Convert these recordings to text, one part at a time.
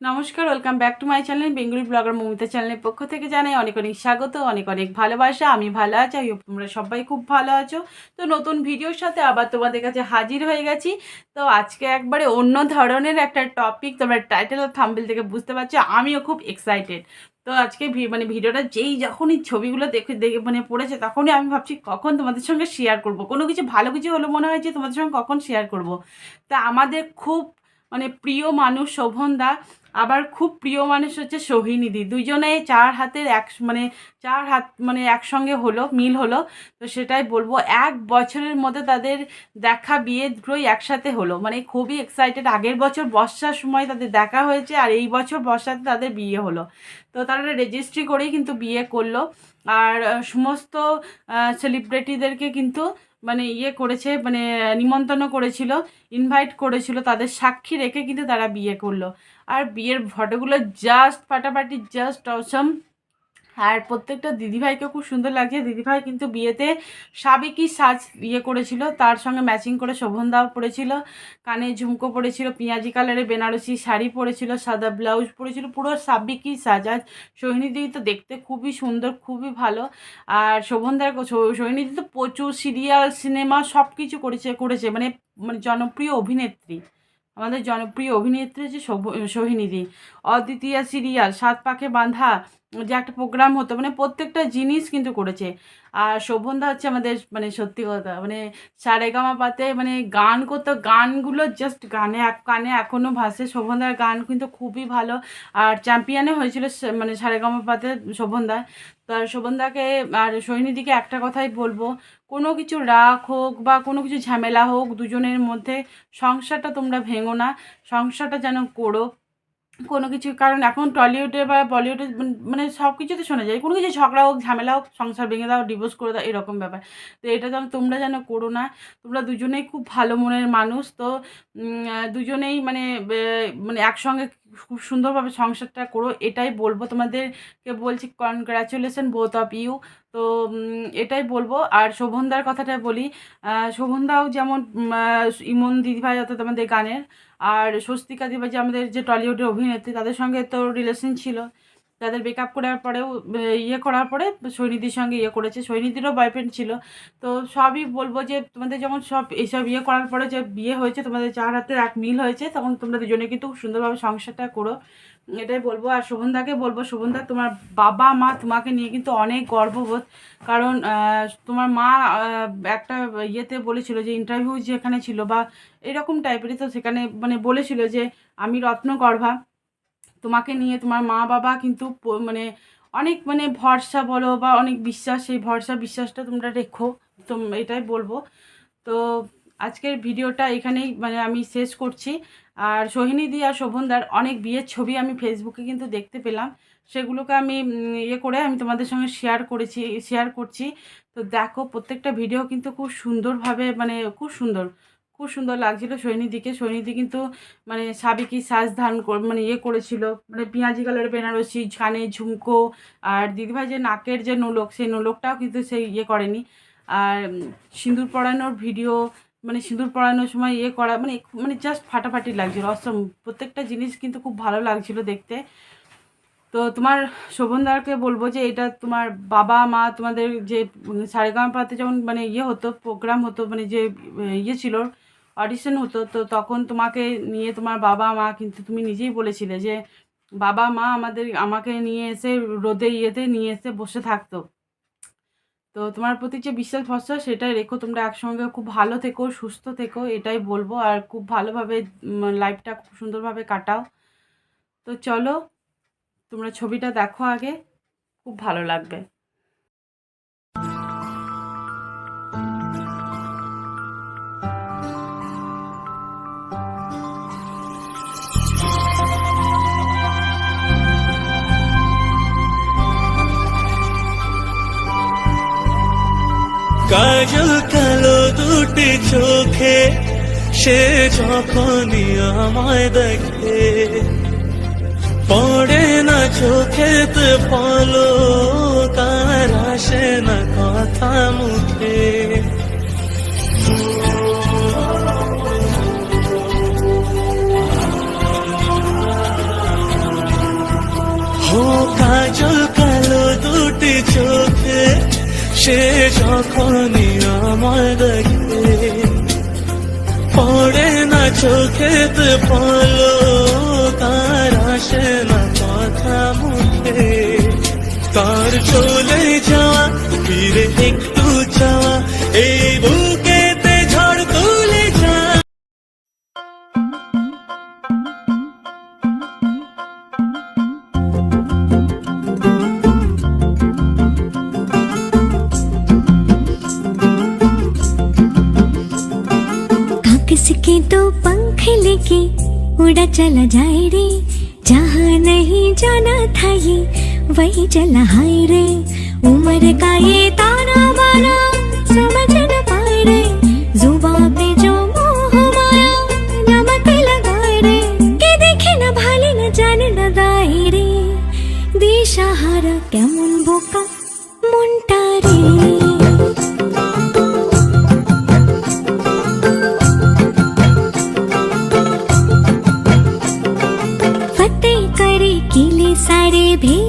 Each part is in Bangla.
নমস্কার welcome back to my channel Bengali blogger Mamita চ্যানেলের পক্ষ থেকে জানাই অনেক অনেক স্বাগত, অনেক অনেক ভালোবাসা, আমি ভালো আছি আই তোমরা সবাই খুব ভালো আছো। তো নতুন ভিডিওর সাথে আবার তোমাদের কাছে হাজির হয়ে গেছি। তো আজকে একবারে অন্য ধরনের একটা টপিক তোমরা টাইটেল আর থাম্বেল থেকে বুঝতে পারছ, আমিও খুব এক্সাইটেড তো আজকে মানে ভিডিওটা যেই যখনই ছবিগুলো দেখে দেখে মানে পড়েছে, তখনই আমি ভাবছি কখন তোমাদের সঙ্গে শেয়ার করব। কোনো কিছু ভালো কিছু হলো মনে হয় যে তোমাদের সঙ্গে কখন শেয়ার করব। তা আমাদের খুব মানে প্রিয় মানুষ শোভনদা আবার খুব প্রিয় মানুষ হচ্ছে সোহিনীদি দুজনে চার হাতের এক মানে চার হাত মানে একসঙ্গে হলো, মিল হলো। তো সেটাই বলব, এক বছরের মধ্যে তাদের দেখা বিয়ে দুটোই একসাথে হলো। মানে খুবই এক্সাইটেড আগের বছর বর্ষার সময় তাদের দেখা হয়েছে আর এই বছর বর্ষাতে তাদের বিয়ে হলো। তো তারা রেজিস্ট্রি করেই কিন্তু বিয়ে করল। আর সমস্ত সেলিব্রিটিদেরকে কিন্তু মানে ইয়ে করেছে মানে নিমন্ত্রণ করেছিল ইনভাইট করেছিল, তাদের সাক্ষী রেখে কিন্তু তারা বিয়ে করল। আর বিয়ের ফটোগুলো জাস্ট ফাটাফাটি জাস্ট অসম আর প্রত্যেকটা দিদিভাইকে খুব সুন্দর লাগছে দিদিভাই কিন্তু বিয়েতে সাবেকি সাজ ইয়ে করেছিল, তার সঙ্গে ম্যাচিং করে শোভনদাও পরেছিল কানে ঝুমকো পরেছিল পেঁয়াজি কালারের বেনারসি শাড়ি পরেছিল সাদা ব্লাউজ পরেছিল পুরো সাবেকি সাজ আর সোহিনীদি তো দেখতে খুবই সুন্দর, খুবই ভালো। আর শোভনদার সোহিনীদি তো প্রচুর সিরিয়াল সিনেমা সব কিছু করেছে করেছে মানে মানে জনপ্রিয় অভিনেত্রী। আমাদের জনপ্রিয় অভিনেত্রী হচ্ছে সোহিনীদি। অদ্বিতীয়া সিরিয়াল সাত পাকে বাঁধা যে একটা প্রোগ্রাম হতো মানে প্রত্যেকটা জিনিস কিন্তু করেছে। আর শোভনদা হচ্ছে আমাদের মানে সত্যি কথা মানে সারেগামা পাতে মানে গান করতো, গানগুলো জাস্ট গানে কানে এখনও ভাসে। শোভনদার গান কিন্তু খুবই ভালো। আর চ্যাম্পিয়নও হয়েছিল মানে সারেগামা পাতে শোভনদা। তো আর শোভনদাকে আর সৈনিদিকে একটা কথাই বলব, কোনো কিছু রাগ হোক বা কোনো কিছু ঝামেলা হোক, দুজনের মধ্যে সংসারটা তোমরা ভেঙো না, সংসারটা যেন করো। কোনো কিছু, কারণ এখন টলিউডে বা বলিউডে মানে সব কিছুতে শোনা যায়, কোনো কিছু ঝগড়া হোক, ঝামেলা হোক, সংসার ভেঙে দাও ডিভোর্স করে দাও, এরকম ব্যাপার। তো এটা যেন তোমরা যেন করো না, তোমরা দুজনেই খুব ভালো মনের মানুষ। তো দুজনেই মানে মানে একসঙ্গে খুব সুন্দরভাবে সংসারটা করো, এটাই বলব। তোমাদেরকে বলছি কনগ্রাচুলেশন বোথ অফ ইউ তো এটাই বলব। আর শোভনদার কথাটা বলি শোভনদাও যেমন ইমন দিদিভাই অর্থাৎ আমাদের গানের, আর স্বস্তিকা দিভাই যে আমাদের যে টলিউডের অভিনেত্রী, তাদের সঙ্গে তো রিলেশন ছিল। তাদের ব্রেকআপ করার পরেও ইয়ে করার পরে সৈনিধির সঙ্গে ইয়ে করেছে। সৈনিধিরও বয়ফ্রেন্ড ছিল। তো সবই বলব যে, তোমাদের যেমন সব, এইসব ইয়ে করার পরে যে বিয়ে হয়েছে, তোমাদের চার হাতের এক মিল হয়েছে, তখন তোমরা দুজনে কিন্তু সুন্দরভাবে সংসারটা করো। এটাই বলব। আর শোভনদাকে বলব, শোভনদা তোমার বাবা মা তোমাকে নিয়ে কিন্তু অনেক গর্ববোধ। কারণ তোমার মা একটা ইয়েতে বলেছিল যে ইন্টারভিউ যেখানে ছিল বা এরকম টাইপেরই তো সেখানে মানে বলেছিল যে, আমি রত্নগর্ভা। তোমাকে নিয়ে তোমার মা বাবা কিন্তু মানে অনেক মানে ভরসা বলো বা অনেক বিশ্বাস, সেই ভরসা বিশ্বাসটা তোমরা রেখো। তো এটাই বলব। তো আজকের ভিডিওটা এখানেই মানে আমি শেষ করছি। আর সোহিনীদি আর শোভনদার অনেক বিয়ের ছবি আমি ফেসবুকে কিন্তু দেখতে পেলাম। সেগুলোকে আমি ইয়ে করে আমি তোমাদের সঙ্গে শেয়ার করেছি শেয়ার করছি। তো দেখো, প্রত্যেকটা ভিডিও কিন্তু খুব সুন্দরভাবে মানে খুব সুন্দর। খুব সুন্দর লাগছিল সৈনিদিকে সৈনিদি কিন্তু মানে সাবেকি সাজ ধান মানে ইয়ে করেছিল। মানে পেঁয়াজি কালারের বেনারসি, কানে ঝুমকো, আর দিদিভাই যে নাকের যে নোলক, সেই নোলকটাও কিন্তু সে ইয়ে করেনি। আর সিঁদুর পরানোর ভিডিও মানে সিঁদুর পড়ানোর সময় ইয়ে করা মানে মানে জাস্ট ফাটাফাটি লাগছিল। অসম প্রত্যেকটা জিনিস কিন্তু খুব ভালো লাগছিল দেখতে। তো তোমার শোভনদারকে বলব যে, এটা তোমার বাবা, মা, তোমাদের যে সারেগামাপাতে যেমন মানে ইয়ে হতো প্রোগ্রাম হতো মানে যে ইয়ে ছিল অডিশন হতো, তো তখন তোমাকে নিয়ে তোমার বাবা, মা কিন্তু তুমি নিজেই বলেছিলে যে, বাবা, মা আমাদের, আমাকে নিয়ে এসে রোদে ইয়েতে নিয়ে এসে বসে থাকতো। তো তোমার প্রতি যে বিশ্বাস ভরসা, সেটাই রেখো, তোমরা একসঙ্গে খুব ভালো থেকো, সুস্থ থেকো, এটাই বলব। আর খুব ভালোভাবে লাইফটা খুব সুন্দরভাবে কাটাও। তো চলো, তোমরা ছবিটা দেখো আগে, খুব ভালো লাগবে। কাজল কালো দুটি চোখে, সে যখনই আমায় দেখে, পড়ে না চোখেতে পলো তার আসে না কথা সে যখনই আমায় দেখে। পড়ে না চোখেতে পলো তার আসে না কথা মুখে। তার চলে যাওয়া, ফিরে একটু যাওয়া এই उड़ा चला जाए रे। जहाँ नहीं जाना था ये, वही चला हाय रे। उम्र का ये ताना बाना, समझ न पाए रे। जुबा पे जो मोह माया नमक लगाए रे।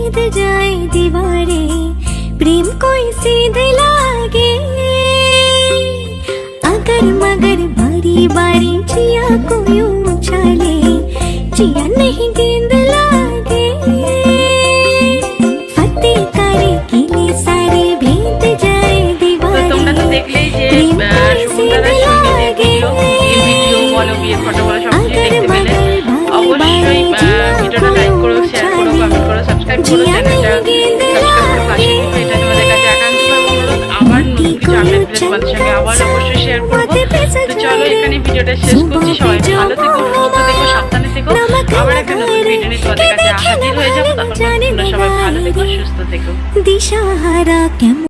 सारे भेद जाए दीवारे प्रेम कोई सीध लागे अगर मगर बारी बारी जिया को यूं उछाले जिया এটা তোমাদের কাছে একান্ত আবার নতুন কিছু তোমাদের সঙ্গে আবার অবশ্যই শেয়ার করব। তো চলো এখানে ভিডিওটা শেষ করছি। সবাই ভালো থেকো সুস্থ থেকো সাবধানে থেকো। আবার একটা নতুন ভিডিও নিয়ে তোমাদের কাছে হাজির হয়ে যাব। তখন তোমরা সবাই ভালো থেকো সুস্থ থেকো। দিশাহারা কেমন